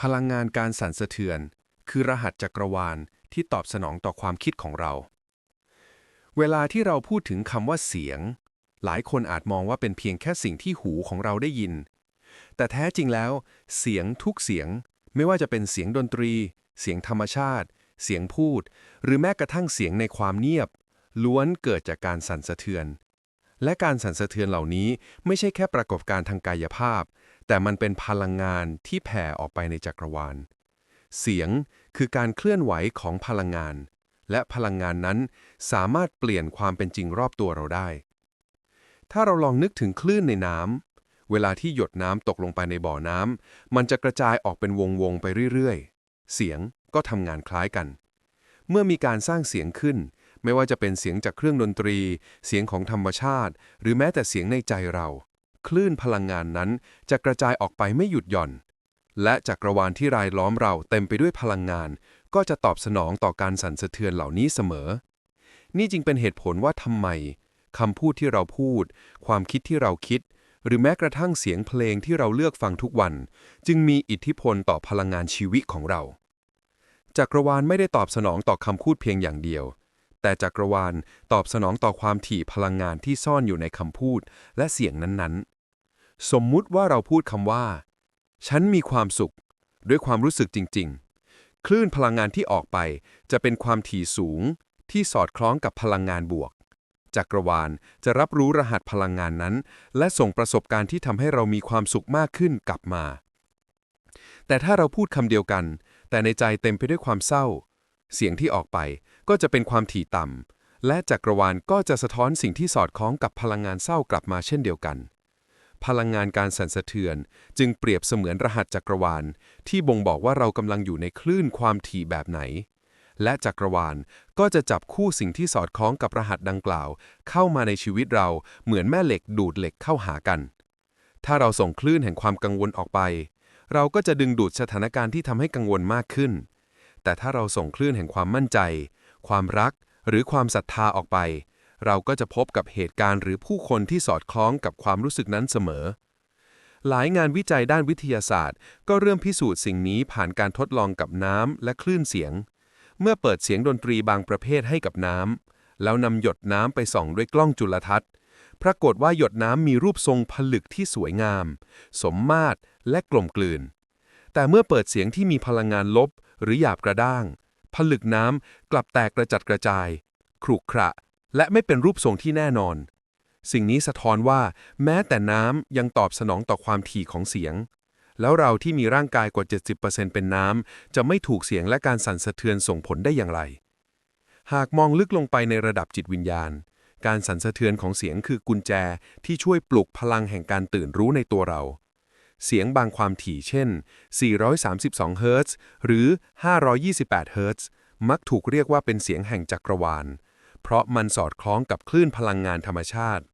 พลังงานการสั่นสะเทือน คือรหัสจักรวาลที่ตอบสนองต่อความคิดของเรา เวลาที่เราพูดถึงคำว่าเสียง หลายคนอาจมองว่าเป็นเพียงแค่สิ่งที่หูของเราได้ยิน แต่แท้จริงแล้ว เสียงทุกเสียง ไม่ว่าจะเป็นเสียงดนตรี เสียงธรรมชาติ เสียงพูด หรือแม้กระทั่งเสียงในความเงียบ ล้วนเกิดจากการสั่นสะเทือน และการสั่นสะเทือนเหล่านี้ไม่ใช่แค่ปรากฏการทางกายภาพ แต่มันเป็นพลังงานที่แผ่ออกไปในจักรวาล เสียงคือการเคลื่อนไหวของพลังงาน และพลังงานนั้นสามารถเปลี่ยนความเป็นจริงรอบตัวเราได้ ถ้าเราลองนึกถึงคลื่นในน้ำเวลาที่หยดน้ำตกลงไปในบ่อน้ำมันจะกระจายออกเป็นวงๆไปเรื่อยๆ เสียงก็ทำงานคล้ายกัน เมื่อมีการสร้างเสียงขึ้น ไม่ว่าจะเป็นเสียงจากเครื่องดนตรี เสียงของธรรมชาติ หรือแม้แต่เสียงในใจเรา คลื่นพลังงานนั้นจะกระจายออกไปไม่หยุดหย่อน และจักรวาลที่รายล้อมเราเต็มไปด้วยพลังงาน ก็จะตอบสนองต่อการสั่นสะเทือนเหล่านี้เสมอ นี่จึงเป็นเหตุผลว่าทำไมคำพูดที่เราพูด ความคิดที่เราคิด หรือแม้กระทั่งเสียงเพลงที่เราเลือกฟังทุกวัน จึงมีอิทธิพลต่อพลังงานชีวิตของเราจักรวาลไม่ได้ตอบสนองต่อคำพูดเพียงอย่างเดียว แต่จักรวาลตอบสนองต่อความถี่พลังงานที่ซ่อนอยู่ในคำพูดและเสียงนั้นๆ สมมุติว่าเราพูดคำว่า ฉันมีความสุข ด้วยความรู้สึกจริง ๆ คลื่นพลังงานที่ออกไปจะเป็นความถี่สูง ที่สอดคล้องกับพลังงานบวก จักรวาลจะรับรู้รหัสพลังงานนั้น และส่งประสบการณ์ที่ทำให้เรามีความสุขมากขึ้นกลับมา แต่ถ้าเราพูดคำเดียวกัน แต่ในใจเต็มไปด้วยความเศร้า เสียงที่ออกไปก็จะเป็นความถี่ต่ำและจักรวาลก็จะสะท้อนสิ่งที่สอดคล้องกับพลังงานเศร้ากลับมาเช่นเดียวกัน พลังงานการสั่นสะเทือน จึงเปรียบเสมือนรหัสจักรวาล ที่บ่งบอกว่าเรากำลังอยู่ในคลื่นความถี่แบบไหน และจักรวาลก็จะจับคู่สิ่งที่สอดคล้องกับรหัสดังกล่าว เข้ามาในชีวิตเราเหมือนแม่เหล็กดูดเหล็กเข้าหากัน ถ้าเราส่งคลื่นแห่งความกังวลออกไป เราก็จะดึงดูดสถานการณ์ที่ทำให้กังวลมากขึ้น แต่ถ้าเราส่งคลื่นแห่งความมั่นใจ ความรักหรือความศรัทธาออกไป เราก็จะพบกับเหตุการณ์หรือผู้คนที่สอดคล้องกับความรู้สึกนั้นเสมอ หลายงานวิจัยด้านวิทยาศาสตร์ ก็เริ่มพิสูจน์สิ่งนี้ผ่านการทดลองกับน้ำและคลื่นเสียง เมื่อเปิดเสียงดนตรีบางประเภทให้กับน้ำแล้วนำหยดน้ำไปส่องด้วยกล้องจุลทรรศน์ปรากฏว่าหยดน้ำมีรูปทรงผลึกที่สวยงาม สมมาตรและกลมกลืน แต่เมื่อเปิดเสียงที่มีพลังงานลบหรือหยาบกระด้าง ผลึกน้ำกลับแตกกระจัดกระจายขรุขระ และไม่เป็นรูปทรงที่แน่นอน สิ่งนี้สะท้อนว่า แม้แต่น้ำยังตอบสนองต่อความถี่ของเสียง แล้วเราที่มีร่างกายกว่า 70%เป็นน้ำ จะไม่ถูกเสียงและการสั่นสะเทือนส่งผลได้อย่างไร หากมองลึกลงไปในระดับจิตวิญญาณ การสั่นสะเทือนของเสียงคือกุญแจที่ช่วยปลุกพลังแห่งการตื่นรู้ในตัวเราเสียงบางความถี่เช่น 432 เฮิรตซ์ หรือ 528 เฮิรตซ์ มักถูกเรียกว่าเป็นเสียงแห่งจักรวาล เพราะมันสอดคล้องกับคลื่นพลังงานธรรมชาติ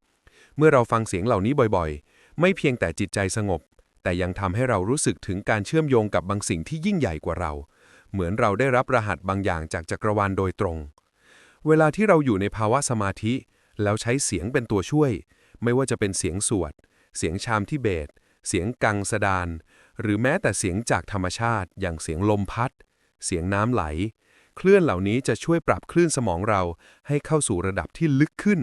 เมื่อเราฟังเสียงเหล่านี้บ่อยๆ ไม่เพียงแต่จิตใจสงบ แต่ยังทำให้เรารู้สึกถึงการเชื่อมโยงกับบางสิ่งที่ยิ่งใหญ่กว่าเรา เหมือนเราได้รับรหัสบางอย่างจากจักรวาลโดยตรง เวลาที่เราอยู่ในภาวะสมาธิ แล้วใช้เสียงเป็นตัวช่วย ไม่ว่าจะเป็นเสียงสวด เสียงชามทิเบตเสียงกังสดาน หรือแม้แต่เสียงจากธรรมชาติ อย่างเสียงลมพัด เสียงน้ำไหล คลื่อนเหล่านี้จะช่วยปรับคลื่นสมองเราให้เข้าสู่ระดับที่ลึกขึ้น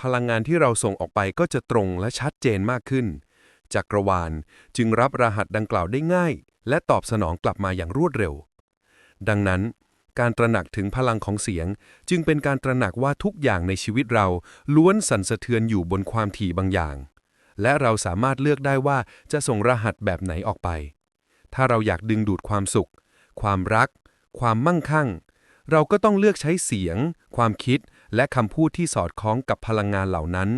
พลังงานที่เราส่งออกไปก็จะตรงและชัดเจนมากขึ้น จักรวาลจึงรับรหัสดังกล่าวได้ง่าย และตอบสนองกลับมาอย่างรวดเร็ว ดังนั้น การตระหนักถึงพลังของเสียง จึงเป็นการตระหนักว่าทุกอย่างในชีวิตเราล้วนสั่นสะเทือนอยู่บนความถี่บางอย่าง และเราสามารถเลือกได้ว่าจะส่งรหัสแบบไหนออกไป ถ้าเราอยากดึงดูดความสุข ความรัก ความมั่งคั่ง เราก็ต้องเลือกใช้เสียง ความคิด และคำพูดที่สอดคล้องกับพลังงานเหล่านั้น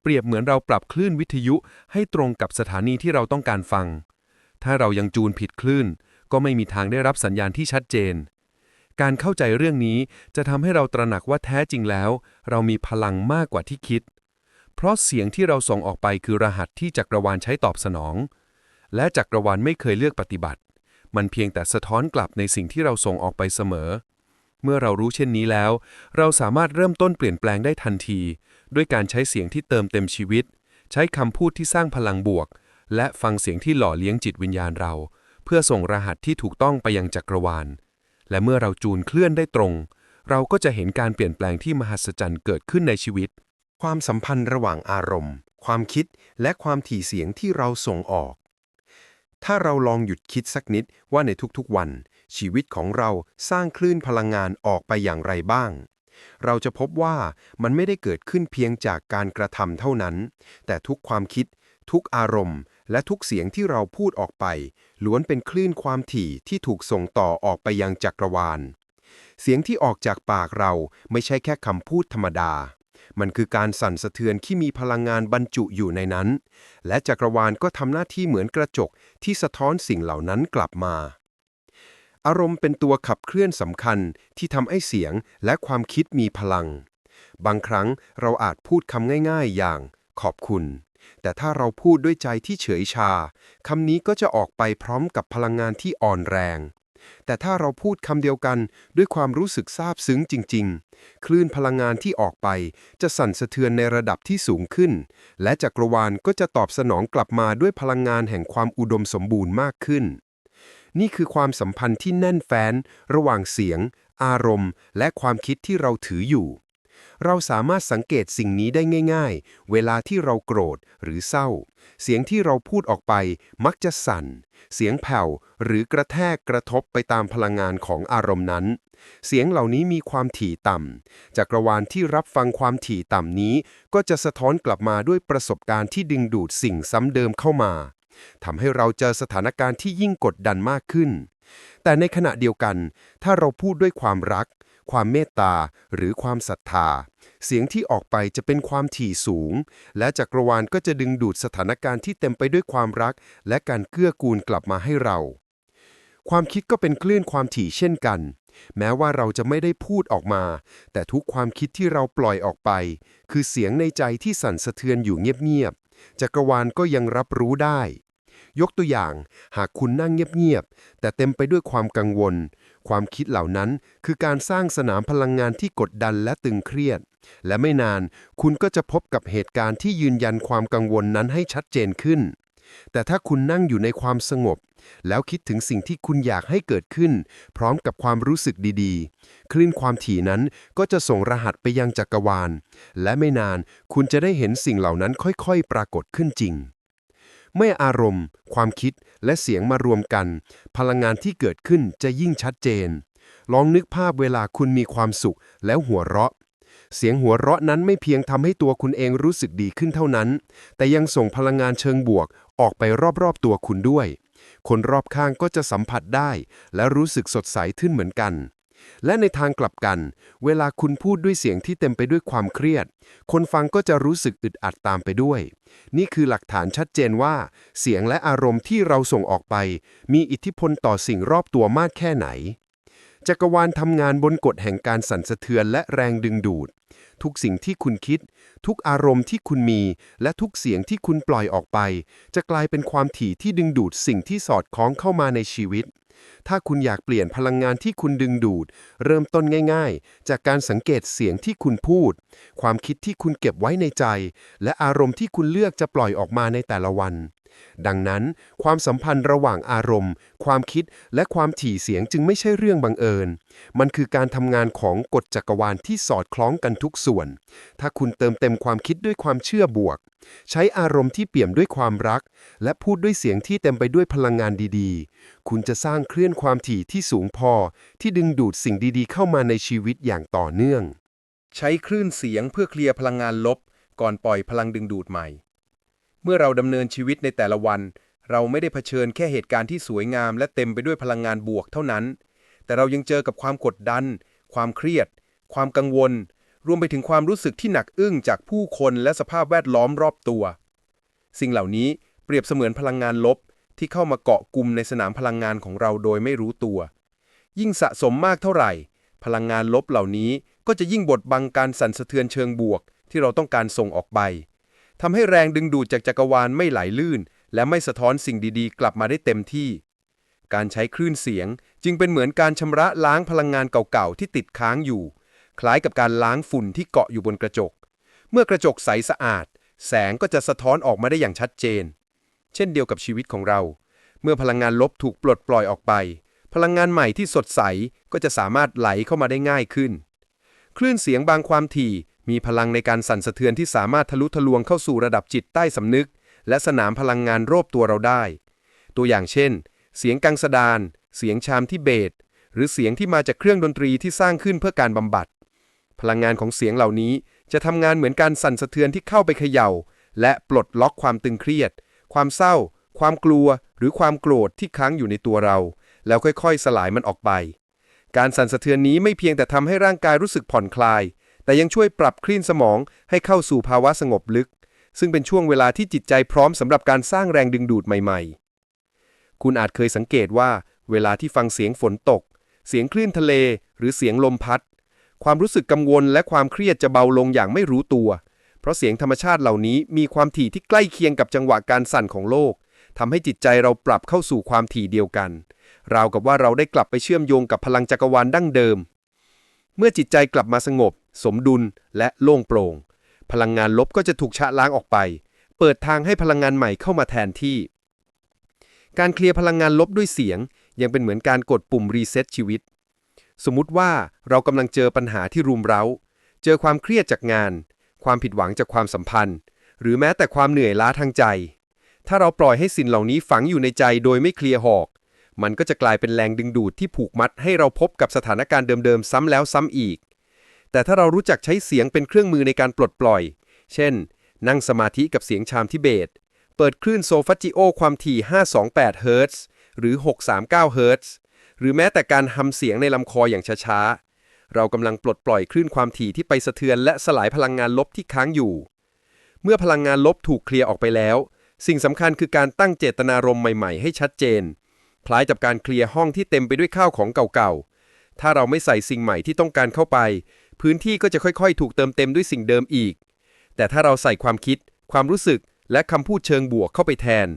เปรียบเหมือนเราปรับคลื่นวิทยุให้ตรงกับสถานีที่เราต้องการฟัง ถ้าเรายังจูนผิดคลื่น ก็ไม่มีทางได้รับสัญญาณที่ชัดเจน การเข้าใจเรื่องนี้จะทำให้เราตระหนักว่าแท้จริงแล้ว เรามีพลังมากกว่าที่คิด เพราะเสียงที่เราส่งออกไปคือรหัสที่จักรวาลใช้ตอบสนอง และจักรวาลไม่เคยเลือกปฏิบัติ มันเพียงแต่สะท้อนกลับในสิ่งที่เราส่งออกไปเสมอ เมื่อเรารู้เช่นนี้แล้ว เราสามารถเริ่มต้นเปลี่ยนแปลงได้ทันที ด้วยการใช้เสียงที่เติมเต็มชีวิต ใช้คำพูดที่สร้างพลังบวก และฟังเสียงที่หล่อเลี้ยงจิตวิญญาณเรา เพื่อส่งรหัสที่ถูกต้องไปยังจักรวาล และเมื่อเราจูนเคลื่อนได้ตรง เราก็จะเห็นการเปลี่ยนแปลงที่มหัศจรรย์เกิดขึ้นในชีวิต ความสัมพันธ์ระหว่างอารมณ์ ความคิดและความถี่เสียงที่เราส่งออก ถ้าเราลองหยุดคิดสักนิดว่าในทุกๆวัน ชีวิตของเราสร้างคลื่นพลังงานออกไปอย่างไรบ้าง เราจะพบว่ามันไม่ได้เกิดขึ้นเพียงจากการกระทำเท่านั้น แต่ทุกความคิด ทุกอารมณ์ และทุกเสียงที่เราพูดออกไป ล้วนเป็นคลื่นความถี่ที่ถูกส่งต่อออกไปยังจักรวาล เสียงที่ออกจากปากเราไม่ใช่แค่คำพูดธรรมดา มันคือการสั่นสะเทือนที่มีพลังงานบรรจุอยู่ในนั้น และจักรวาลก็ทำหน้าที่เหมือนกระจกที่สะท้อนสิ่งเหล่านั้นกลับมา อารมณ์เป็นตัวขับเคลื่อนสำคัญที่ทำให้เสียงและความคิดมีพลัง บางครั้งเราอาจพูดคำง่าย ๆ อย่างขอบคุณ แต่ถ้าเราพูดด้วยใจที่เฉยชาคำนี้ก็จะออกไปพร้อมกับพลังงานที่อ่อนแรง แต่ถ้าเราพูดคำเดียวกันด้วยความรู้สึกซาบซึ้งจริง ๆ คลื่นพลังงานที่ออกไป จะสั่นสะเทือนในระดับที่สูงขึ้น และจักรวาลก็จะตอบสนองกลับมาด้วยพลังงานแห่งความอุดมสมบูรณ์มากขึ้น นี่คือความสัมพันธ์ที่แน่นแฟ้น ระหว่างเสียง อารมณ์ และความคิดที่เราถืออยู่ เราสามารถสังเกตสิ่งนี้ได้ง่าย ๆ เวลาที่เราโกรธหรือเศร้า เสียงที่เราพูดออกไปมักจะสั่น เสียงแผ่วหรือกระแทกกระทบไปตามพลังงานของอารมณ์นั้น เสียงเหล่านี้มีความถี่ต่ำ จักรวาลที่รับฟังความถี่ต่ำนี้ ก็จะสะท้อนกลับมาด้วยประสบการณ์ที่ดึงดูดสิ่งซ้ำเดิมเข้ามาทำให้เราเจอสถานการณ์ที่ยิ่งกดดันมากขึ้น แต่ในขณะเดียวกัน ถ้าเราพูดด้วยความรัก ความเมตตา หรือความศรัทธา เสียงที่ออกไปจะเป็นความถี่สูง และจักรวาลก็จะดึงดูดสถานการณ์ที่เต็มไปด้วยความรัก และการเกื้อกูลกลับมาให้เรา ความคิดก็เป็นคลื่นความถี่เช่นกัน แม้ว่าเราจะไม่ได้พูดออกมา แต่ทุกความคิดที่เราปล่อยออกไป คือเสียงในใจที่สั่นสะเทือนอยู่เงียบๆจักรวาลก็ยังรับรู้ได้ยกตัวอย่าง หากคุณนั่งเงียบ ๆ แต่เต็มไปด้วยความกังวล ความคิดเหล่านั้นคือการสร้างสนามพลังงานที่กดดันและตึงเครียด และไม่นานคุณก็จะพบกับเหตุการณ์ที่ยืนยันความกังวลนั้นให้ชัดเจนขึ้น แต่ถ้าคุณนั่งอยู่ในความสงบ แล้วคิดถึงสิ่งที่คุณอยากให้เกิดขึ้น พร้อมกับความรู้สึกดีๆ คลื่นความถี่นั้นก็จะส่งรหัสไปยังจักรวาล และไม่นานคุณจะได้เห็นสิ่งเหล่านั้นค่อยๆ ปรากฏขึ้นจริง เมื่ออารมณ์ ความคิดและเสียงมารวมกัน พลังงานที่เกิดขึ้นจะยิ่งชัดเจน ลองนึกภาพเวลาคุณมีความสุขแล้วหัวเราะ เสียงหัวเราะนั้นไม่เพียงทำให้ตัวคุณเองรู้สึกดีขึ้นเท่านั้น แต่ยังส่งพลังงานเชิงบวกออกไปรอบๆตัวคุณด้วย คนรอบข้างก็จะสัมผัสได้ และรู้สึกสดใสขึ้นเหมือนกัน และในทางกลับกัน เวลาคุณพูดด้วยเสียงที่เต็มไปด้วยความเครียด คนฟังก็จะรู้สึกอึดอัดตามไปด้วย นี่คือหลักฐานชัดเจนว่า เสียงและอารมณ์ที่เราส่งออกไป มีอิทธิพลต่อสิ่งรอบตัวมากแค่ไหน จักรวาลทำงานบนกฎแห่งการสั่นสะเทือนและแรงดึงดูด ทุกสิ่งที่คุณคิด ทุกอารมณ์ที่คุณมี และทุกเสียงที่คุณปล่อยออกไป จะกลายเป็นความถี่ที่ดึงดูดสิ่งที่สอดคล้องเข้ามาในชีวิต ถ้าคุณอยากเปลี่ยนพลังงานที่คุณดึงดูด เริ่มต้นง่าย ๆ จากการสังเกตเสียงที่คุณพูด ความคิดที่คุณเก็บไว้ในใจ และอารมณ์ที่คุณเลือกจะปล่อยออกมาในแต่ละวัน ดังนั้น ความสัมพันธ์ระหว่างอารมณ์ ความคิดและความถี่เสียงจึงไม่ใช่เรื่องบังเอิญ มันคือการทำงานของกฎจักรวาลที่สอดคล้องกันทุกส่วน ถ้าคุณเติมเต็มความคิดด้วยความเชื่อบวก ใช้อารมณ์ที่เปี่ยมด้วยความรัก และพูดด้วยเสียงที่เต็มไปด้วยพลังงานดีๆ คุณจะสร้างเคลื่อนความถี่ที่สูงพอ ที่ดึงดูดสิ่งดีๆ เข้ามาในชีวิตอย่างต่อเนื่อง ใช้คลื่นเสียงเพื่อเคลียร์พลังงานลบ ก่อนปล่อยพลังดึงดูดใหม่ เมื่อเราดำเนินชีวิตในแต่ละวัน เราไม่ได้เผชิญแค่เหตุการณ์ที่สวยงาม และเต็มไปด้วยพลังงานบวกเท่านั้น แต่เรายังเจอกับความกดดัน ความเครียด ความกังวล รวมไปถึงความรู้สึกที่หนักอึ้งจากผู้คนและสภาพแวดล้อมรอบตัว สิ่งเหล่านี้เปรียบเสมือนพลังงานลบ ที่เข้ามาเกาะกลุ่มในสนามพลังงานของเราโดยไม่รู้ตัว ยิ่งสะสมมากเท่าไหร่ พลังงานลบเหล่านี้ก็จะยิ่งบดบังการสั่นสะเทือนเชิงบวก ที่เราต้องการส่งออกไป ทำให้แรงดึงดูดจากจักรวาลไม่ไหลลื่น และไม่สะท้อนสิ่งดีๆ กลับมาได้เต็มที่ การใช้คลื่นเสียงจึงเป็นเหมือนการชำระล้างพลังงานเก่าๆ ที่ติดค้างอยู่ คล้ายกับการล้างฝุ่นที่เกาะอยู่บนกระจก เมื่อกระจกใสสะอาด แสงก็จะสะท้อนออกมาได้อย่างชัดเจน เช่นเดียวกับชีวิตของเรา เมื่อพลังงานลบถูกปลดปล่อยออกไป พลังงานใหม่ที่สดใสก็จะสามารถไหลเข้ามาได้ง่ายขึ้น คลื่นเสียงบางความถี่ มีพลังในการสั่นสะเทือนที่สามารถทะลุทะลวงเข้าสู่ระดับจิตใต้สำนึก และสนามพลังงานรอบตัวเราได้ ตัวอย่างเช่น เสียงกังสดาน เสียงชามที่เบสหรือเสียงที่มาจากเครื่องดนตรีที่สร้างขึ้นเพื่อการบำบัด พลังงานของเสียงเหล่านี้จะทำงานเหมือนการสั่นสะเทือนที่เข้าไปเขย่า และปลดล็อกความตึงเครียด ความเศร้า ความกลัว หรือความโกรธที่ค้างอยู่ในตัวเรา แล้วค่อยๆ สลายมันออกไป การสั่นสะเทือนนี้ไม่เพียงแต่ทำให้ร่างกายรู้สึกผ่อนคลาย แต่ยังช่วยปรับคลื่นสมองให้เข้าสู่ภาวะสงบลึก ซึ่งเป็นช่วงเวลาที่จิตใจพร้อมสำหรับการสร้างแรงดึงดูดใหม่ๆ คุณอาจเคยสังเกตว่า เวลาที่ฟังเสียงฝนตก เสียงคลื่นทะเล หรือเสียงลมพัด ความรู้สึกกังวลและความเครียดจะเบาลงอย่างไม่รู้ตัว เพราะเสียงธรรมชาติเหล่านี้มีความถี่ที่ใกล้เคียงกับจังหวะการสั่นของโลกทำให้จิตใจเราปรับเข้าสู่ความถี่เดียวกันราวกับว่าเราได้กลับไปเชื่อมโยงกับพลังจักรวาลดั้งเดิม เมื่อจิตใจกลับมาสงบ สมดุลและโล่งโปร่ง พลังงานลบก็จะถูกชะล้างออกไป เปิดทางให้พลังงานใหม่เข้ามาแทนที่ การเคลียร์พลังงานลบด้วยเสียง ยังเป็นเหมือนการกดปุ่มรีเซ็ตชีวิต สมมุติว่าเรากำลังเจอปัญหาที่รุมเร้า เจอความเครียดจากงาน ความผิดหวังจากความสัมพันธ์ หรือแม้แต่ความเหนื่อยล้าทางใจ ถ้าเราปล่อยให้สิ่งเหล่านี้ฝังอยู่ในใจโดยไม่เคลียร์หอก มันก็จะกลายเป็นแรงดึงดูดที่ผูกมัดให้เราพบกับสถานการณ์เดิมๆซ้ำแล้วซ้ำอีก แต่ถ้าเรารู้จักใช้เสียงเป็นเครื่องมือในการปลดปล่อย เช่น นั่งสมาธิกับเสียงชามทิเบต เปิดคลื่นโซฟัจิโอความถี่ 528 เฮิรตซ์หรือ 639 เฮิรตซ์หรือแม้แต่การทำเสียงในลำคออย่างช้าๆ เรากำลังปลดปล่อยคลื่นความถี่ที่ไปสะเทือนและสลายพลังงานลบที่ค้างอยู่ เมื่อพลังงานลบถูกเคลียร์ออกไปแล้ว สิ่งสำคัญคือการตั้งเจตนารมณ์ใหม่ๆ ให้ชัดเจน คล้ายกับการเคลียร์ห้องที่เต็มไปด้วยข้าวของเก่าๆ ถ้าเราไม่ใส่สิ่งใหม่ที่ต้องการเข้าไป พื้นที่ก็จะค่อยๆ ถูกเติมเต็มด้วยสิ่งเดิมอีก แต่ถ้าเราใส่ความคิด ความรู้สึก และคำพูดเชิงบวกเข้าไปแทน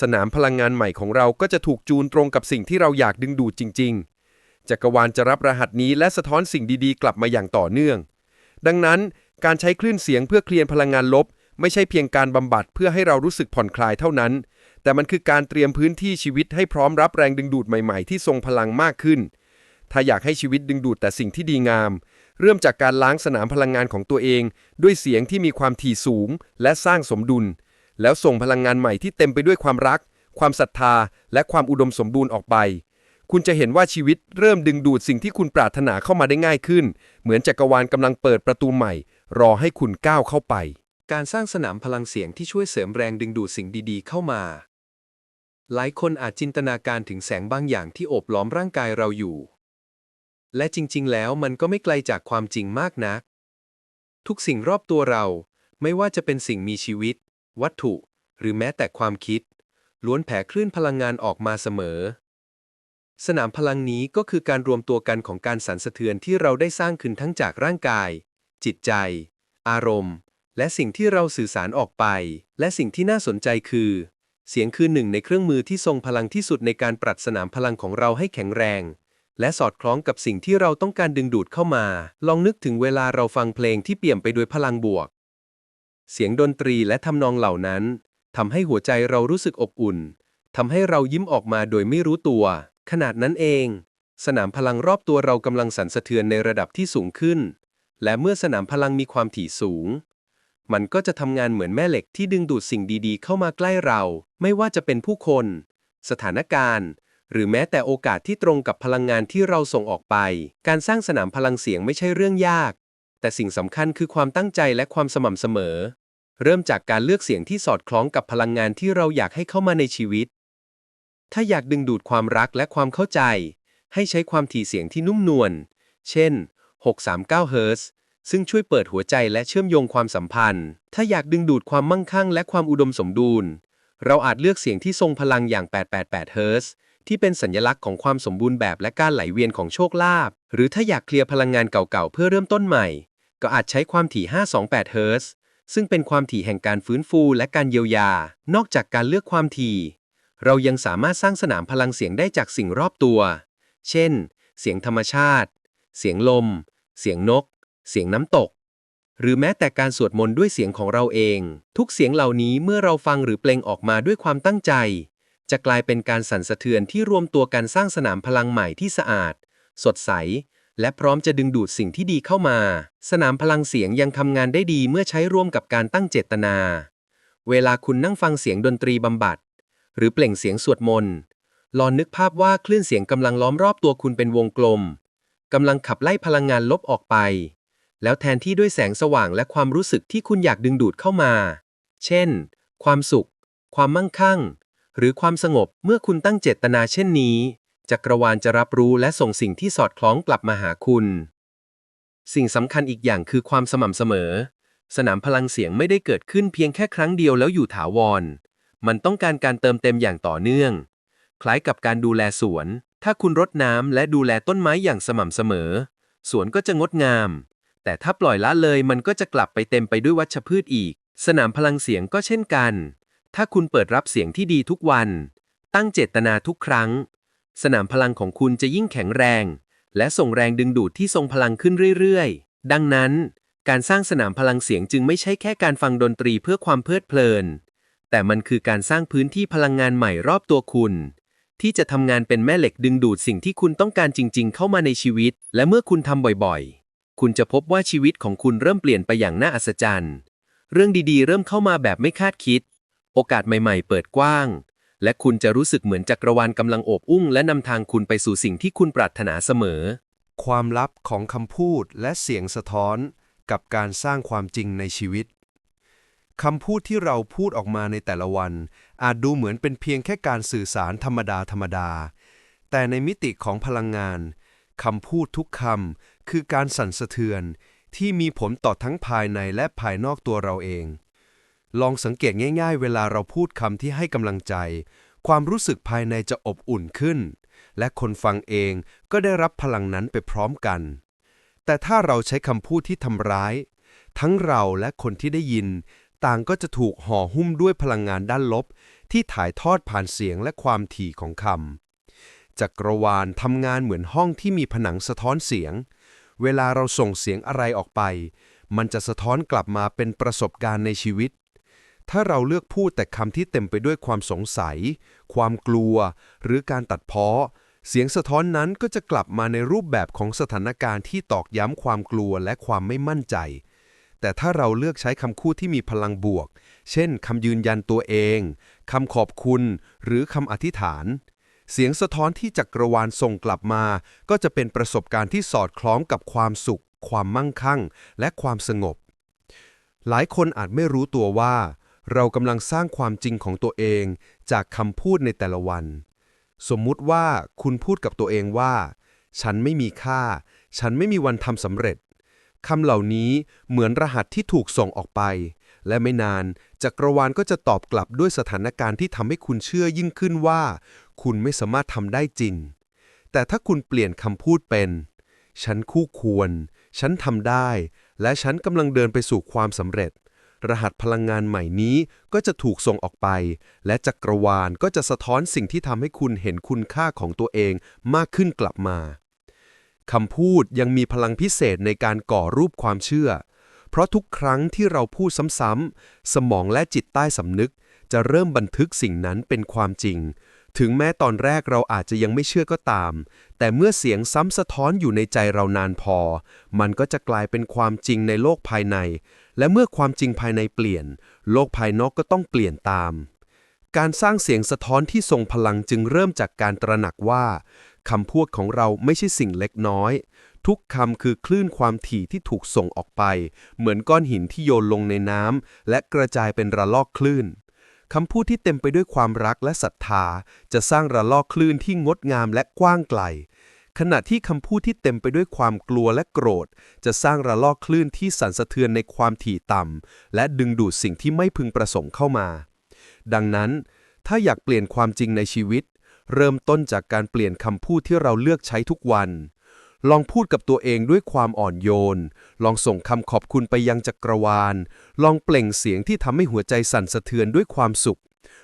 สนามพลังงานใหม่ของเราก็จะถูกจูนตรงกับสิ่งที่เราอยากดึงดูดจริง ๆ จักรวาลจะรับรหัสนี้และสะท้อนสิ่งดีๆ กลับมาอย่างต่อเนื่อง ดังนั้นการใช้คลื่นเสียงเพื่อเคลียร์พลังงานลบ ไม่ใช่เพียงการบำบัดเพื่อให้เรารู้สึกผ่อนคลายเท่านั้น แต่มันคือการเตรียมพื้นที่ชีวิตให้พร้อมรับแรงดึงดูดใหม่ๆ ที่ทรงพลังมากขึ้น ถ้าอยากให้ชีวิตดึงดูดแต่สิ่งที่ดีงาม เริ่มจากการล้างสนามพลังงานของตัวเอง ด้วยเสียงที่มีความถี่สูง และสร้างสมดุล แล้วส่งพลังงานใหม่ที่เต็มไปด้วยความรัก ความศรัทธา และความอุดมสมบูรณ์ออกไป คุณจะเห็นว่าชีวิตเริ่มดึงดูดสิ่งที่คุณปรารถนาเข้ามาได้ง่ายขึ้น เหมือนจักรวาลกำลังเปิดประตูใหม่ รอให้คุณก้าวเข้าไป การสร้างสนามพลังเสียงที่ช่วยเสริมแรงดึงดูดสิ่งดีๆ เข้ามา หลายคนอาจจินตนาการถึงแสงบางอย่างที่โอบล้อมร่างกายเราอยู่ และจริงๆ แล้วมันก็ไม่ไกลจากความจริงมากนัก ทุกสิ่งรอบตัวเรา ไม่ว่าจะเป็นสิ่งมีชีวิต วัตถุ หรือแม้แต่ความคิด ล้วนแผ่คลื่นพลังงานออกมาเสมอ สนามพลังนี้ก็คือการรวมตัวกันของการสั่นสะเทือนที่เราได้สร้างขึ้นทั้งจากร่างกาย จิตใจ อารมณ์ และสิ่งที่เราสื่อสารออกไป และสิ่งที่น่าสนใจคือ เสียงคือหนึ่งในเครื่องมือที่ทรงพลังที่สุดในการปรับสนามพลังของเราให้แข็งแรง และสอดคล้องกับสิ่งที่เราต้องการดึงดูดเข้ามา ลองนึกถึงเวลาเราฟังเพลงที่เปี่ยมไปด้วยพลังบวก เสียงดนตรีและทำนองเหล่านั้นทำให้หัวใจเรารู้สึกอบอุ่นทำให้เรายิ้มออกมาโดยไม่รู้ตัว ขนาดนั้นเอง สนามพลังรอบตัวเรากำลังสั่นสะเทือนในระดับที่สูงขึ้น และเมื่อสนามพลังมีความถี่สูง มันก็จะทำงานเหมือนแม่เหล็กที่ดึงดูดสิ่งดีๆ เข้ามาใกล้เรา ไม่ว่าจะเป็นผู้คน สถานการณ์ หรือแม้แต่โอกาสที่ตรงกับพลังงานที่เราส่งออกไป การสร้างสนามพลังเสียงไม่ใช่เรื่องยาก แต่สิ่งสำคัญคือความตั้งใจและความสม่ำเสมอ เริ่มจากการเลือกเสียงที่สอดคล้องกับพลังงานที่เราอยากให้เข้ามาในชีวิต ถ้าอยากดึงดูดความรักและความเข้าใจ ให้ใช้ความถี่เสียงที่นุ่มนวล เช่น 639 เฮิรตซ์ ซึ่งช่วยเปิดหัวใจและเชื่อมโยงความสัมพันธ์ ถ้าอยากดึงดูดความมั่งคั่งและความอุดมสมบูรณ์เราอาจเลือกเสียงที่ทรงพลังอย่าง 888 เฮิรตซ์ที่เป็นสัญลักษณ์ของความสมบูรณ์แบบและการไหลเวียนของโชคลาภ หรือถ้าอยากเคลียร์พลังงานเก่าๆ เพื่อเริ่มต้นใหม่ ก็อาจใช้ความถี่ 528 เฮิรตซ์ซึ่งเป็นความถี่แห่งการฟื้นฟูและการเยียวยา นอกจากการเลือกความถี่ เรายังสามารถสร้างสนามพลังเสียงได้จากสิ่งรอบตัว เช่น เสียงธรรมชาติ เสียงลม เสียงนก เสียงน้ำตก หรือแม้แต่การสวดมนต์ด้วยเสียงของเราเอง ทุกเสียงเหล่านี้เมื่อเราฟังหรือเปล่งออกมาด้วยความตั้งใจ จะกลายเป็นการสั่นสะเทือนที่รวมตัวกันสร้างสนามพลังใหม่ที่สะอาด สดใส และพร้อมจะดึงดูดสิ่งที่ดีเข้ามา สนามพลังเสียงยังทำงานได้ดีเมื่อใช้ร่วมกับการตั้งเจตนา เวลาคุณนั่งฟังเสียงดนตรีบำบัด หรือเปล่งเสียงสวดมนต์ลองนึกภาพว่าคลื่นเสียงกำลังล้อมรอบตัวคุณเป็นวงกลมกำลังขับไล่พลังงานลบออกไป แล้วแทนที่ด้วยแสงสว่างและความรู้สึกที่คุณอยากดึงดูดเข้ามา เช่น ความสุข ความมั่งคั่ง หรือความสงบเมื่อคุณตั้งเจตนาเช่นนี้ จักรวาลจะรับรู้และส่งสิ่งที่สอดคล้องกลับมาหาคุณ สิ่งสำคัญอีกอย่างคือความสม่ำเสมอ สนามพลังเสียงไม่ได้เกิดขึ้นเพียงแค่ครั้งเดียวแล้วอยู่ถาวร มันต้องการการเติมเต็มอย่างต่อเนื่อง คล้ายกับการดูแลสวน ถ้าคุณรดน้ำและดูแลต้นไม้อย่างสม่ำเสมอ สวนก็จะงดงาม แต่ถ้าปล่อยละเลยมันก็จะกลับไปเต็มไปด้วยวัชพืชอีก สนามพลังเสียงก็เช่นกัน ถ้าคุณเปิดรับเสียงที่ดีทุกวัน ตั้งเจตนาทุกครั้ง สนามพลังของคุณจะยิ่งแข็งแรง และส่งแรงดึงดูดที่ทรงพลังขึ้นเรื่อยๆ ดังนั้น การสร้างสนามพลังเสียงจึงไม่ใช่แค่การฟังดนตรีเพื่อความเพลิดเพลิน แต่มันคือการสร้างพื้นที่พลังงานใหม่รอบตัวคุณที่จะทำงานเป็นแม่เหล็กดึงดูดสิ่งที่คุณต้องการจริง ๆ เข้ามาในชีวิต และเมื่อคุณทำบ่อย ๆ คุณจะพบว่าชีวิตของคุณเริ่มเปลี่ยนไปอย่างน่าอัศจรรย์ เรื่องดีๆ เริ่มเข้ามาแบบไม่คาดคิด โอกาสใหม่ๆ เปิดกว้าง และคุณจะรู้สึกเหมือนจักรวาลกำลังโอบอุ้ง และนำทางคุณไปสู่สิ่งที่คุณปรารถนาเสมอ ความลับของคำพูดและเสียงสะท้อนกับการสร้างความจริงในชีวิตคำพูดที่เราพูดออกมาในแต่ละวัน อาจดูเหมือนเป็นเพียงแค่การสื่อสารธรรมดาธรรมดา แต่ในมิติของพลังงานคำพูดทุกคำ คือการสั่นสะเทือนที่มีผลต่อทั้งภายในและภายนอกตัวเราเอง ลองสังเกตง่าย ๆ เวลาเราพูดคำที่ให้กำลังใจ ความรู้สึกภายในจะอบอุ่นขึ้น และคนฟังเองก็ได้รับพลังนั้นไปพร้อมกัน แต่ถ้าเราใช้คำพูดที่ทำร้าย ทั้งเราและคนที่ได้ยิน ต่างก็จะถูกห่อหุ้มด้วยพลังงานด้านลบ ที่ถ่ายทอดผ่านเสียงและความถี่ของคำจักรวาลทำงานเหมือนห้องที่มีผนังสะท้อนเสียง เวลาเราส่งเสียงอะไรออกไป มันจะสะท้อนกลับมาเป็นประสบการณ์ในชีวิต ถ้าเราเลือกพูดแต่คำที่เต็มไปด้วยความสงสัย ความกลัว หรือการตัดเพ้อ เสียงสะท้อนนั้นก็จะกลับมาในรูปแบบของสถานการณ์ที่ตอกย้ำความกลัวและความไม่มั่นใจ แต่ถ้าเราเลือกใช้คำพูดที่มีพลังบวก เช่นคำยืนยันตัวเอง คำขอบคุณ หรือคำอธิษฐาน เสียงสะท้อนที่จักรวาลส่งกลับมา ก็จะเป็นประสบการณ์ที่สอดคล้องกับความสุข ความมั่งคั่ง และความสงบ หลายคนอาจไม่รู้ตัวว่า เรากำลังสร้างความจริงของตัวเอง จากคำพูดในแต่ละวัน สมมุติว่าคุณพูดกับตัวเองว่า ฉันไม่มีค่า ฉันไม่มีวันทำสำเร็จคำเหล่านี้เหมือนรหัสที่ถูกส่งออกไป และไม่นานจักรวาลก็จะตอบกลับด้วยสถานการณ์ที่ทำให้คุณเชื่อยิ่งขึ้นว่า คุณไม่สามารถทำได้จริง แต่ถ้าคุณเปลี่ยนคำพูดเป็น ฉันคู่ควร ฉันทำได้ และฉันกำลังเดินไปสู่ความสำเร็จ รหัสพลังงานใหม่นี้ก็จะถูกส่งออกไป และจักรวาลก็จะสะท้อนสิ่งที่ทำให้คุณเห็นคุณค่าของตัวเองมากขึ้นกลับมาคำพูดยังมีพลังพิเศษในการก่อรูปความเชื่อ เพราะทุกครั้งที่เราพูดซ้ำๆ สมองและจิตใต้สำนึก จะเริ่มบันทึกสิ่งนั้นเป็นความจริง ถึงแม้ตอนแรกเราอาจจะยังไม่เชื่อก็ตาม แต่เมื่อเสียงซ้ำสะท้อนอยู่ในใจเรานานพอ มันก็จะกลายเป็นความจริงในโลกภายใน และเมื่อความจริงภายในเปลี่ยน โลกภายนอกก็ต้องเปลี่ยนตาม การสร้างเสียงสะท้อนที่ทรงพลังจึงเริ่มจากการตระหนักว่าคำพูดของเราไม่ใช่สิ่งเล็กน้อย ทุกคำคือคลื่นความถี่ที่ถูกส่งออกไป เหมือนก้อนหินที่โยนลงในน้ำและกระจายเป็นระลอกคลื่น คำพูดที่เต็มไปด้วยความรักและศรัทธา จะสร้างระลอกคลื่นที่งดงามและกว้างไกล ขณะที่คำพูดที่เต็มไปด้วยความกลัวและโกรธ จะสร้างระลอกคลื่นที่สั่นสะเทือนในความถี่ต่ำและดึงดูดสิ่งที่ไม่พึงประสงค์เข้ามา ดังนั้น ถ้าอยากเปลี่ยนความจริงในชีวิต เริ่มต้นจากการเปลี่ยนคำพูดที่เราเลือกใช้ทุกวัน ลองพูดกับตัวเองด้วยความอ่อนโยน ลองส่งคำขอบคุณไปยังจักรวาล ลองเปล่งเสียงที่ทำให้หัวใจสั่นสะเทือนด้วยความสุข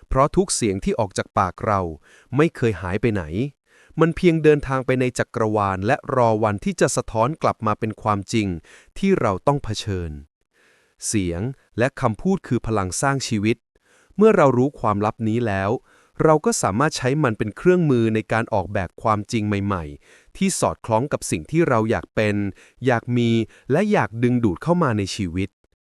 เพราะทุกเสียงที่ออกจากปากเรา ไม่เคยหายไปไหน มันเพียงเดินทางไปในจักรวาล และรอวันที่จะสะท้อนกลับมาเป็นความจริง ที่เราต้องเผชิญ เสียงและคำพูดคือพลังสร้างชีวิต เมื่อเรารู้ความลับนี้แล้ว เราก็สามารถใช้มันเป็นเครื่องมือในการออกแบบความจริงใหม่ ๆ ที่สอดคล้องกับสิ่งที่เราอยากเป็น อยากมี และอยากดึงดูดเข้ามาในชีวิต